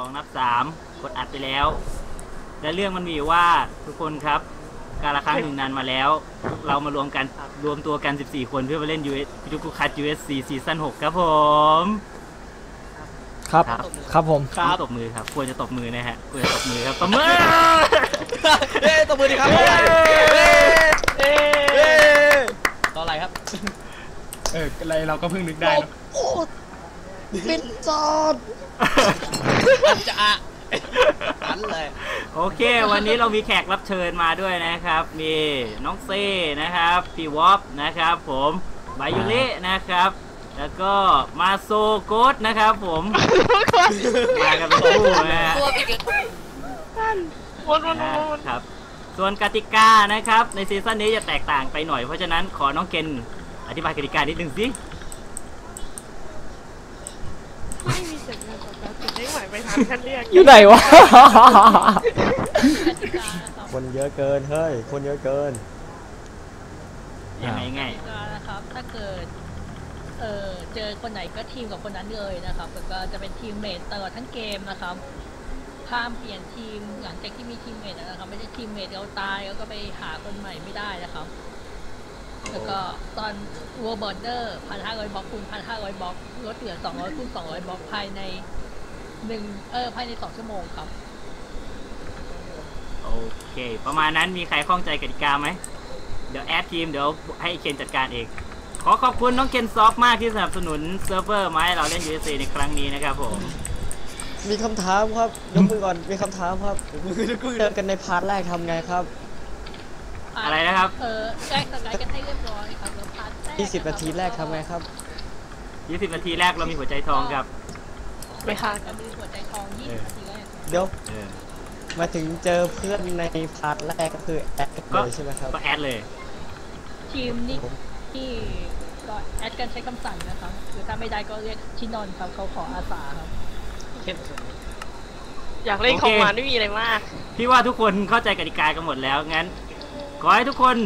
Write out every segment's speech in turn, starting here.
แล้ว และเรื่องมันมีอยู่ว่าทุกคนครับ การละครั้งหนึ่งนานมาแล้ว เรามารวมกันรวมตัวกัน 14 คนเพื่อมาเล่น US ยูคุคัต USC ซีซั่น6ครับผม ครับ ครับครับผมครับต้องตบมือครับ ควรจะตบมือนะฮะ ควรจะตบมือครับตบมือเอ้ยตบมือดีครับเย้เอ้ยเอ้ยเอ้ยต่ออะไรครับเอออะไรเราก็เพิ่งนึกได้เนอะโอ้ปิดจอดอัน จะอะอันเลย โอเค วันนี้เรามีแขกรับเชิญมาด้วยนะครับ มีน้องเซ่นะครับพี่วอฟนะครับ ผมบายุละนะครับ แล้วก็มาโซโกดนะครับ ผมมากันเป็นคู่นะฮะนครับ ส่วนกติกานะครับ ในซีซั่นนี้จะแตกต่างไปหน่อย เพราะฉะนั้นขอน้องเกนอธิบายกติกานิดนึงสิ ไม่มีสัญญาณตอบ รับถึงได้ไหวไปทางท่านเรียกอยู่ไหนวะกติกานะครับคนเยอะเกินเฮ้ย คนเยอะเกิน ยังไงไงกติกานะครับ ถ้าเกิด เออเจอคนไหนก็ทีมกับคนนั้นเลยนะครับแล้วก็จะเป็นทีมเมทตลอดทั้งเกมนะครับห้ามเปลี่ยนทีมหลังจากที่มีทีมเมทนะครับ ไม่ใช่ทีมเมทเราตายแล้วก็ไปหาคนใหม่ไม่ได้นะครับ แล้วก็ตอนวอลบอร์เดอร์พันห้าร้อยบล็อกคูณพันห้าร้อยบล็อกลดเหลือสองร้อยคูณสองร้อยบล็อกภายใน หนึ่งเออภายในสองชั่วโมงครับ โอเค ประมาณนั้นมีใครข้องใจกติกาไหม เดี๋ยวแอดทีมเดี๋ยวให้เคนจัดการเอง ขอขอบคุณน้องเคนซอฟต์มากที่สนับสนุนเซิร์ฟเวอร์มาให้เราเล่น USC ในครั้งนี้นะครับผม มีคำถามครับยกมือก่อนมีคำถามครับเจอกันในพาร์ทแรกทำไงครับ อะไรนะครับ เออแลกสกายกันให้เรียบร้อยครับแล้วพาร์ทแรก20 นาทีแรกทำไงครับ 20 นาทีแรกเรามีหัวใจทองครับ ไม่ค่ะจะมีหัวใจทอง20นาทีแรกเดี๋ยวเออมาถึงเจอเพื่อนในพาร์ทแรกก็คือแอดกันเลยใช่ไหมครับ ก็แอดเลย ทีมนี้ที่ก็แอดกันใช้คำสั่งนะครับคือถ้าไม่ได้ก็เรียกชินนท์ครับเขาขออาสาครับอยากเล่นโอขเคองหวานไม่มีอะไรมาก พี่ว่าทุกคนเข้าใจกติกากันหมดแล้วงั้น ขอให้ทุกคน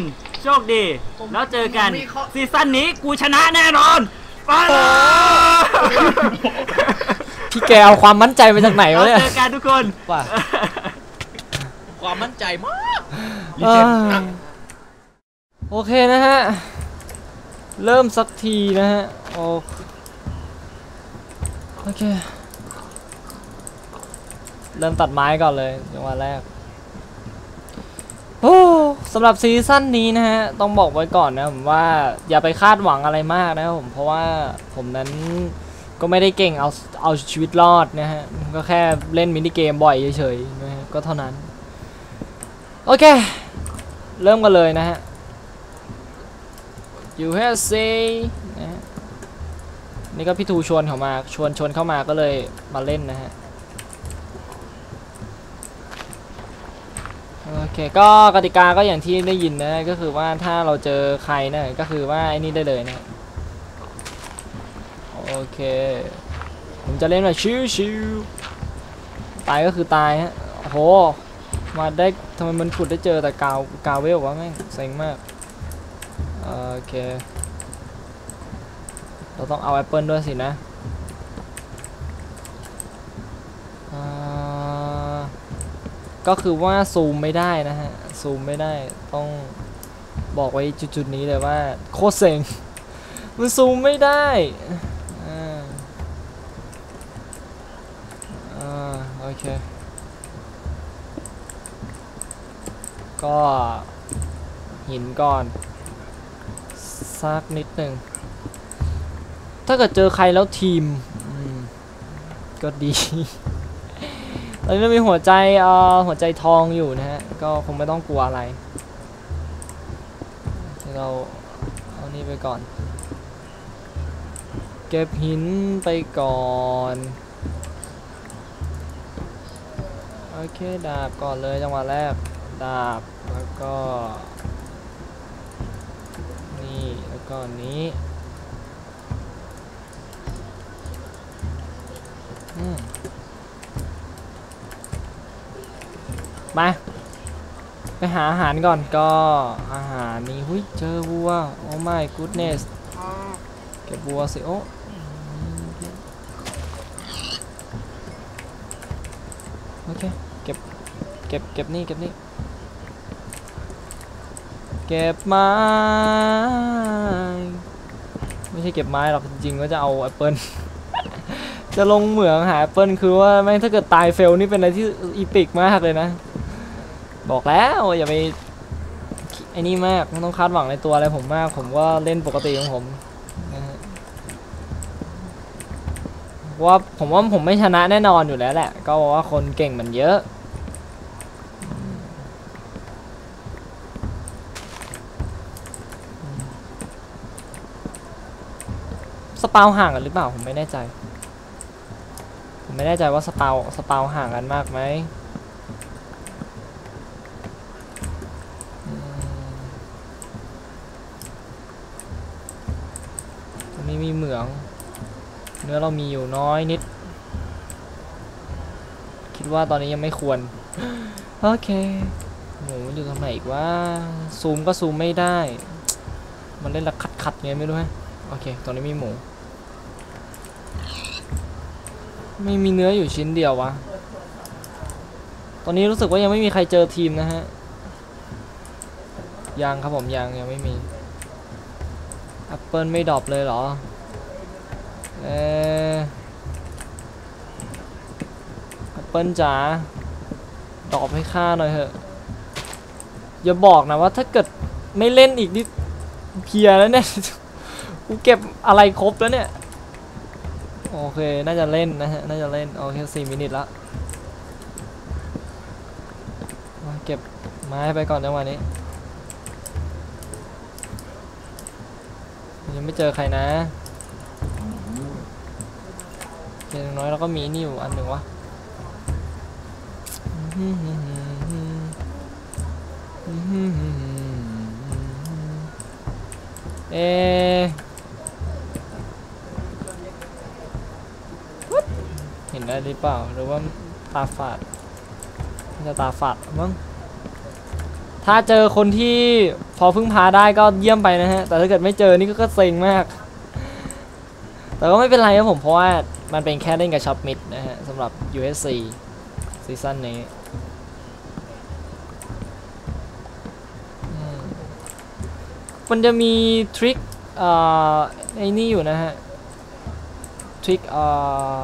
โชคดี แล้วเจอกันซีซั่นนี้กูชนะแน่นอนไปเลย พี่แกเอาความมั่นใจมาจากไหนเราวะเนี่ย เจอกันทุกคน ว่าความมั่นใจมากรีเซ็ตอ่าโอเคนะฮะ เริ่มสักทีนะฮะ โอโอเค เริ่มตัดไม้ก่อนเลยจังหวะแรก โอ้สำหรับซีซั่นนี้นะฮะ ต้องบอกไว้ก่อนนะผมว่าอย่าไปคาดหวังอะไรมากนะครับผม เพราะว่าผมนั้น ก็ไม่ได้เก่งเอาเอาชีวิตรอดนะฮะ ก็แค่เล่นมินิเกมบ่อยเฉยๆนะฮะ ก็เท่านั้น โอเค เริ่มกันเลยนะฮะ you have say นะฮะ นี่ก็พี่ทูชวนเขามา ชวนชวนเข้ามาก็เลยมาเล่นนะฮะ โอเค ก็กติกาก็อย่างที่ได้ยินนะ ก็คือว่าถ้าเราเจอใครนะก็คือว่าไอ้นี่ได้เลยนะ โอเค ผมจะเล่นแบบชิวชิวๆตายก็คือตายฮะโอ้โห มาได้ทำไมมันขุดได้เจอแต่กาวกาวเวลวะแม่งเซ็งมาก โอเค เราต้องเอาแอปเปิลด้วยสินะก็คือว่าซูมไม่ได้นะฮะ ซูมไม่ได้ต้องบอกไว้จุดๆนี้เลยว่า โคตรเซ็ง มันซูมไม่ได้อ่าอ่าโอ เค ก็หินก่อนสักนิดหนึ่ง ถ้าเกิดเจอใครแล้วทีมมก็ดีตอนนี้เรามีหัวใจเอ่อหัวใจทองอยู่นะฮะ ก็คงไม่ต้องกลัวอะไรเดี๋ยวเราเอานี่ไปก่อน เก็บหินไปก่อน โอเค ดาบก่อนเลยจังหวะแรก ดาบ แล้วก็ นี่ แล้วก็นี้อืมมา ไปหาอาหารก่อนก็อาหารนี้หุ้ยเจอวัว โอ้ my goodness เก็บวัวสิ โอ้ ก็บเก็บนี่เก็บนี่เก็บไม้ ไม่ใช่เก็บไม้หรอกจริงๆก็จะเอาแอปเปิลจะลงเหมืองหาแอปเปิลคือว่าแม่งถ้าเกิดตายเฟลนี่เป็นอะไรที่อีปิกมากเลยนะ บอกแล้วอย่าไปไอ้นี่มากไม่ต้องคาดหวังในตัวอะไรผมมาก ผมก็เล่นปกติของผมว่าผมว่าผมไม่ชนะแน่นอนอยู่แล้วแหละ ก็เพราะว่าคนเก่งมันเยอะ สปาวห่างกันหรือเปล่าผมไม่แน่ใจ ผมไม่แน่ใจว่าสปาวสปาวห่างกันมากไหมมตรงนี้มีเหมือง เนื้อเรามีอยู่น้อยนิด คิดว่าตอนนี้ยังไม่ควร โอเคหมูมันอยู่ตรงไหนอีกว่าซูมก็ซูมไม่ได้ มันเล่นละขัดขัดๆไงไม่รู้ฮะโอเคตรงนี้มีหมู ไม่มีเนื้ออยู่ชิ้นเดียววะ ตอนนี้รู้สึกว่ายังไม่มีใครเจอทีมนะฮะ ยังครับผมยังยังไม่มีแอปเปิลไม่ดรอปเลยเหรอ เออแอปเปิลจ๋าดรอปให้ค่าหน่อยเถอะ อย่าบอกนะว่าถ้าเกิดไม่เล่นอีกนี่เพลียแล้วเนี่ย กูเก็บอะไรครบแล้วเนี่ย โอเค น่าจะเล่นนะฮะ น่าจะเล่น โอเคสี่มินิทละมาเก็บไม้ไปก่อนจังหวะนี้ ยังไม่เจอใครนะเคอย่างน้อยเราก็มีนี่อยู่อันหนึ่งวะเอ หรือเปล่า หรือว่าตาฝาดจะตาฝาดมั้งถ้าเจอคนที่พอพึ่งพาได้ก็เยี่ยมไปนะฮะ แต่ถ้าเกิดไม่เจอนี่ก็เซ็งมาก แต่ก็ไม่เป็นไรครับผมเพราะว่ามันเป็นแค่เล่นกับช็อปมิดนะฮะสำหรับ USC ซีซั่นนี้มันจะมีทริคเอ่อไอ้นี่อยู่นะฮะ ทริคเอ่อ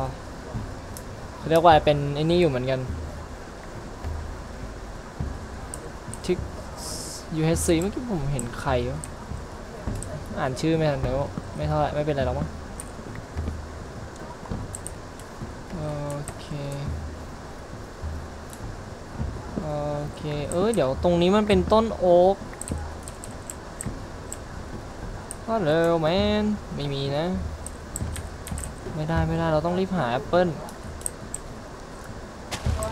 เขาเรียกว่าเป็นไอ้นี่อยู่เหมือนกันทริค UHC เมื่อกี้ผมเห็นใครวะอ่านชื่อไม่ทันเดี๋ยวไม่เท่าไรไม่เป็นไรหรอกมั้งโอเค โอเค เออเดี๋ยวตรงนี้มันเป็นต้นโอ๊กฮัลโหลแมนไม่มีนะ ไม่ได้ไม่ได้เราต้องรีบหาแอปเปิ้ลอ่า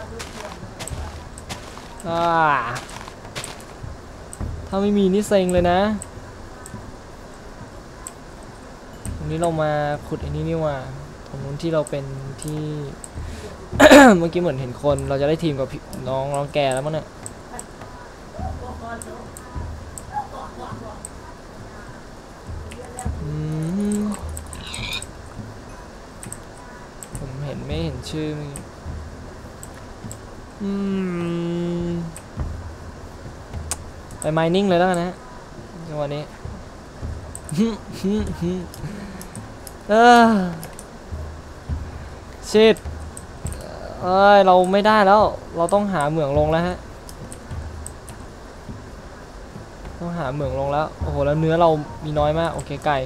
ถ้าไม่มีนี่เซ็งเลยนะตรงนี้เรามาขุดอ้นี่นี่ว่าตรงนู้นที่เราเป็นที่ เมื่อกี้เหมือนเห็นคนเราจะได้ทีมกับพี่น้องน้องแกแล้วมั้งเนี่ยอืมผมเห็นไม่เห็นชื่ออืม ไป mining เลยแล้วกันนะฮะจังหวะนี้เออชิดเอ้ยเราไม่ได้แล้ว เราต้องหาเหมืองลงแล้วฮะ ต้องหาเหมืองลงแล้ว โอ้โห แล้วเนื้อเรามีน้อยมาก โอเคไก่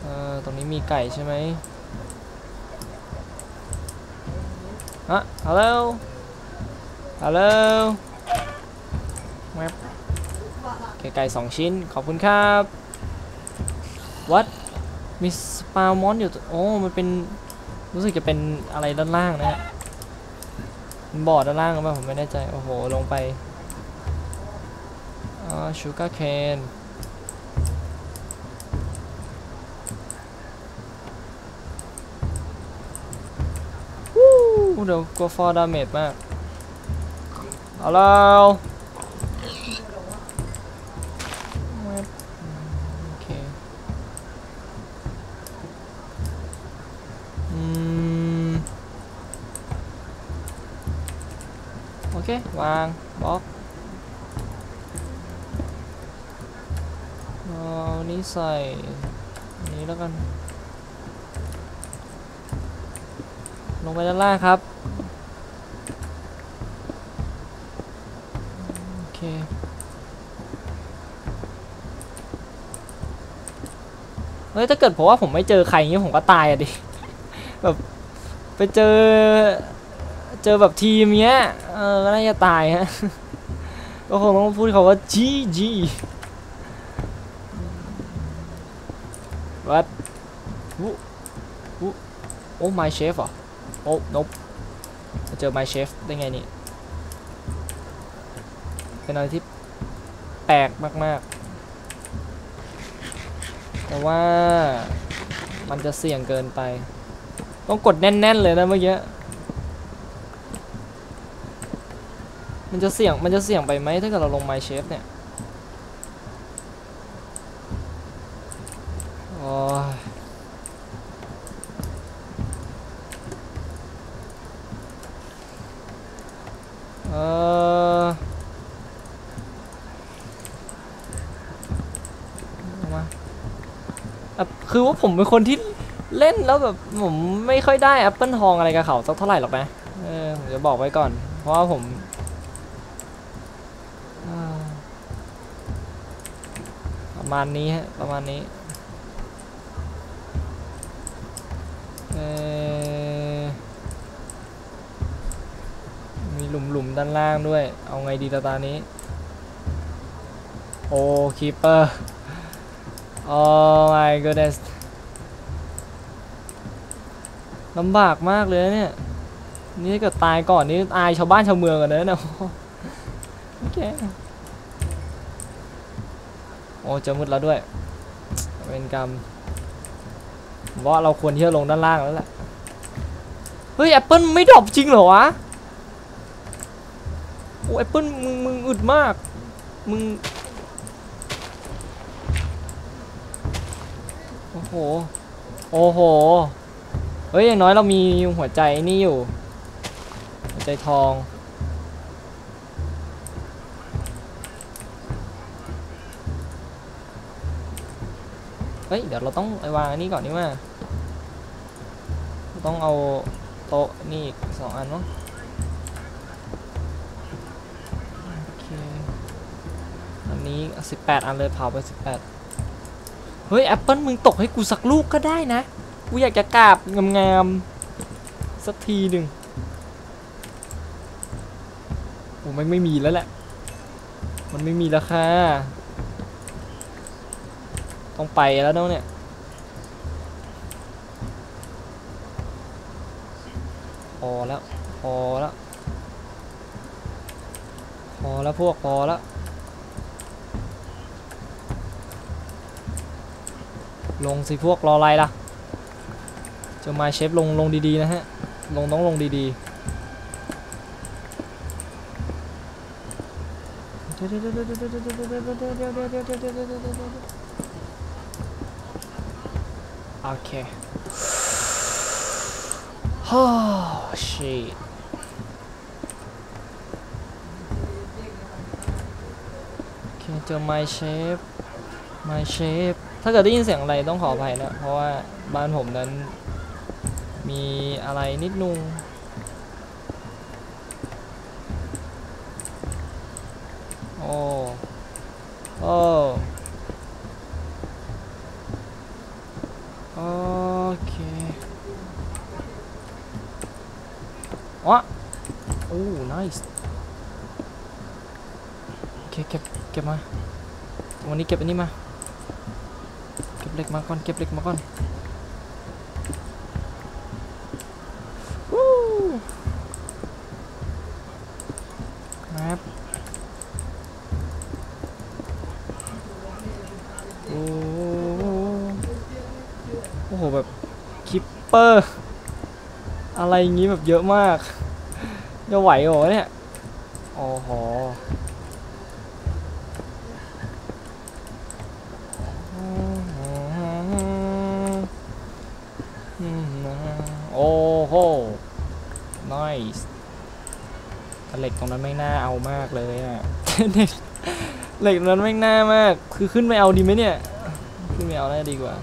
เออตรงนี้มีไก่ใช่ไหมฮะฮัลโหลฮัลโหล แวบไก่สองชิ้น ขอบคุณครับ วัดมีสปาวมอนอยู่ โอ้ มันเป็น รู้สึกจะเป็นอะไรด้านล่างนะฮะมันบ่อด้านล่างหรือเปล่าผมไม่แน่ใจ โอ้โห ลงไปอ่าชูการ์เคนวู้เดี๋ยวกลัวฟอร์ดาเมจมากฮัลโหลโวางบล็อกเอานี้ใส่นี้แล้วกัน ลงไปด้านล่างครับ โอเคเฮ้ยถ้าเกิดผมว่าผมไม่เจอใครอย่างงี้ผมก็ตายอะดิ แบบ ไปเจอ เจอแบบทีมเนี้ย เอ อ ก็น่าจะตายฮะ ก็คงต้องพูดเขาว่า GG what วุวุโอ้ my chef เหรอโอ้นบเจอ my chef ได้ไงนี่ เป็นอะไรที่แปลกมาก ๆ แต่ว่ามันจะเสี่ยงเกินไป ต้องกดแน่น ๆ เลยนะเมื่อกี้ มันจะเสี่ยงมันจะเสี่ยงไปไหมถ้าเกิดเราลง my chef เนี่ยโอ้ยเออเอมาอะคือว่าผมเป็นคนที่เล่นแล้วแบบผมไม่ค่อยได้แอปเปิลทองอะไรกับเขาสักเท่าไหร่หรอกนะเออผมจะบอกไว้ก่อน เพราะว่าผมอ่าประ มาณนี้ฮะประมาณนี้เออมีหลุมๆด้านล่างด้วย เอาไงดีตาตานี้ โอ้คีเปอร์โอ้ my goodness ลำบากมากเลยเนี่ย นี่เกิดตายก่อนนี่อายชาวบ้านชาวเมืองกันเลยนะเนี่ยโอเค โอ้จะมืดแล้วด้วย เป็นกรรมว่าเราควรที่จะลงด้านล่างแล้วแหละ เฮ้ยแอปเปิลไม่ดรอปจริงเหรอวะ โอ้แอปเปิลมึงมึงอึดมาก มึง โอ้โห โอ้โห เฮ้ยอย่างน้อยเรามีหัวใจนี่อยู่ หัวใจทอง ฮ้ย เดี๋ยวเราต้องไปวางอันนี้ก่อนนี่ว่า ต้องเอาโต๊ะนี่สองอันมั้งโอเค อันนี้ 18 อันเลยเผาไป 18 เฮ้ยแอปเปิลมึงตกให้กูสักลูกก็ได้นะ กูอยากจะกราบงามๆ สักทีหนึ่งโอ้ไมันไม่มีแล้วแหละ มันไม่มีราคา ต้องไปแล้วเนาะเนี่ยพอแล้วพอแล้วพอแล้วพวกพอแล้วลงสิพวกรออะไรล่ะจ้าไม้เชฟลงลงดีๆนะฮะลงต้องลงดีๆ โอเคฮ่าชิตโอเคเจอ my chef my chef ถ้าเกิดได้ยินเสียงอะไรต้องขออภัยนะ เพราะว่าบ้านผมนั้นมีอะไรนิดนึงโอ้โอ้ โอเคอ๋อโอ้ nice โอเคเก็บเก็บมา วันนี้เก็บอันนี้มา เก็บเหล็กมาก่อน เก็บเหล็กมาก่อนวู้ครับโอ้ หแบบคิปเปอร์อะไรอย่างงี้แบบเยอะมาก จะไหวเหรอเนี่ยโอ้โหโอ้โห nice เหล็กตรงนั้นไม่น่าเอามากเลยอะเหล็กเหล็กตรงนั้นไม่น่ามาก คือขึ้นไปเอาดีไหมเนี่ย ขึ้นไปเอาน่าจะดีกว่า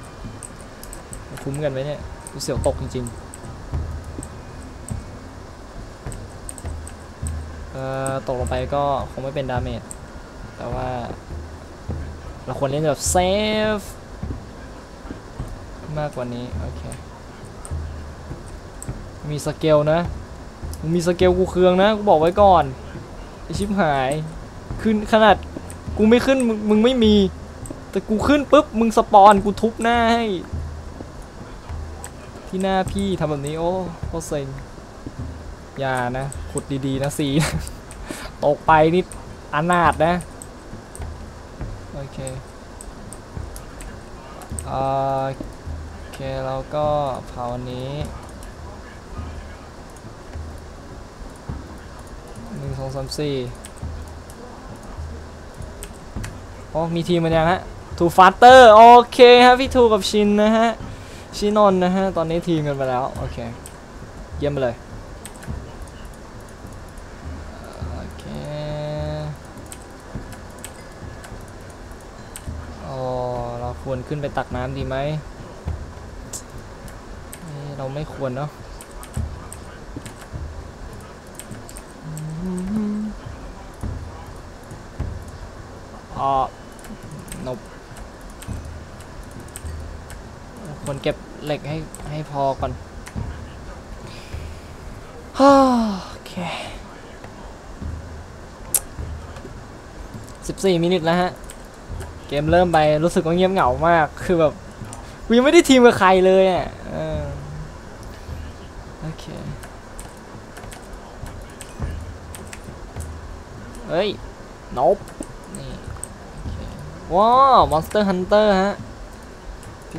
คุ้มกันไหมเนี่ยกูเสียวตกจริงๆเอ่อตกลงไปก็คงไม่เป็นดาเมจแต่ว่า เราควรเล่นแบบเซฟมากกว่านี้ โอเค มีสเกลนะมึงมีสเกลกูเคืองนะ กูบอกไว้ก่อนไอชิบหาย ขึ้นขนาดกูไม่ขึ้นมึงมึงไม่มี แต่กูขึ้นปุ๊บ มึงสปอนกูทุบหน้าให้ ที่หน้าพี่ทำแบบนี้โอ้โคตรเซ็งอย่านะ ขุดดีๆนะสีตกไปนี่อนาถนะ โอเคเออโอเคเราก็เผาอันนี้หนึ่งสองสามสี่โอ้มีทีมมันยังฮะทูฟาสเตอร์ โอเคฮะพี่ทูกับชินนะฮะ ชินอนนะฮะ ตอนนี้ทีมกันไปแล้ว โอเค เยี่ยมไปเลย โอเค โอ้เราควรขึ้นไปตักน้ำดีไหมเอ๊ะเราไม่ควรเนาะอ๋อนบ ควรเก็บเหล็กให้ให้พอก่อนโอเค14มินิทแล้วฮะ เกมเริ่มไปรู้สึกว่าเงียบเหงามาก คือแบบกูยังไม่ได้ทีมกับใครเลยอะโอเค เฮ้ยนบนี่โอเคว้าว Monster Hunter ฮะ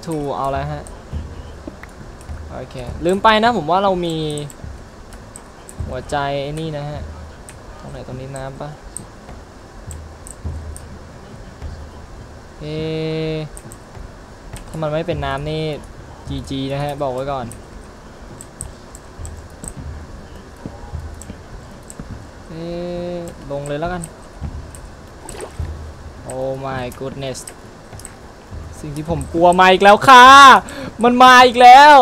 พี่ทูเอาแล้วฮะ โอเค ลืมไปนะผมว่าเรามี หัวใจไอ้นี่นะฮะ ตรงไหนตรงนี้น้ำปะเอ๊ะถ้ามันไม่เป็นน้ำนี่ GG นะฮะ บอกไว้ก่อนเอ๊ะลงเลยแล้วกัน โอ้ my goodness สิ่งที่ผมกลัวมาอีกแล้วค่ะ มันมาอีกแล้ว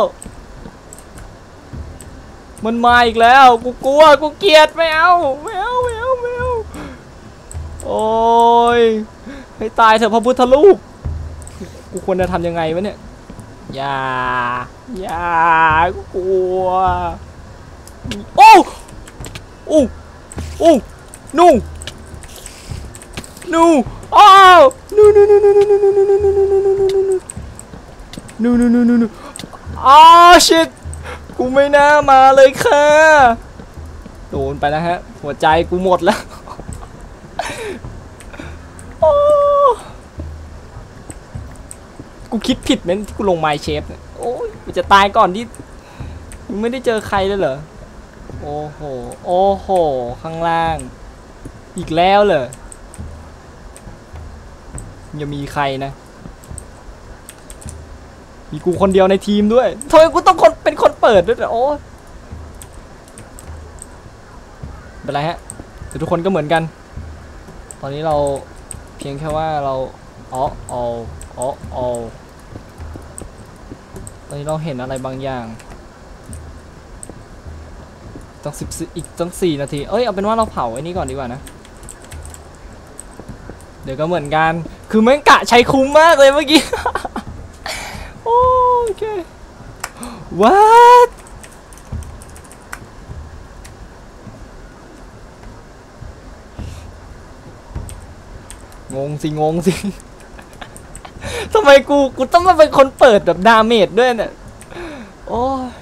มันมาอีกแล้ว กูกลัว กูเกลียดไม่เอาไม่เอาไม่เอาไม่เอาโอ้ยให้ตายเถอะพระพุทธรูป กูควรจะทำยังไงวะเนี่ย อย่า อย่า กูกลัว โอ้โอ้โอ้นู นูอ้าวนูนูนูนูนูนูนูนูนูนูนูนูนูนูนูนูนูอ้าวชิตกูไม่น่ามาเลยค่ะ โดนไปแล้วฮะ หัวใจกูหมดแล้วโอ้กูคิดผิดไหมที่กูลงไมเชฟเนี่ยโอ้ยกูจะตายก่อนที่มึงไม่ได้เจอใครเลยเหรอ โอ้โห โอ้โห ข้างล่าง อีกแล้วเหรอ ยังมีใครนะ มีกูคนเดียวในทีมด้วยทำไมกูต้องคนเป็นคนเปิดด้วยเนี่ยโอ้ยเป็นไรฮะแต่ทุกคนก็เหมือนกัน ตอนนี้เราเพียงแค่ว่าเราอ๋ออ๋ออ๋ออ๋อตอนนี้เราเห็นอะไรบางอย่างต้องสิบอีกต้องสี่นาที เอ้ย เอาเป็นว่าเราเผาไอ้นี่ก่อนดีกว่านะ เดี๋ยวก็เหมือนกัน คือแม่งกะใช้คุ้มมากเลยเมื่อกี้ โอเค what งงสิ งงสิ ทำไมกู กูต้องมาเป็นคนเปิดแบบดาเมจด้วยเนี่ย โอ้ย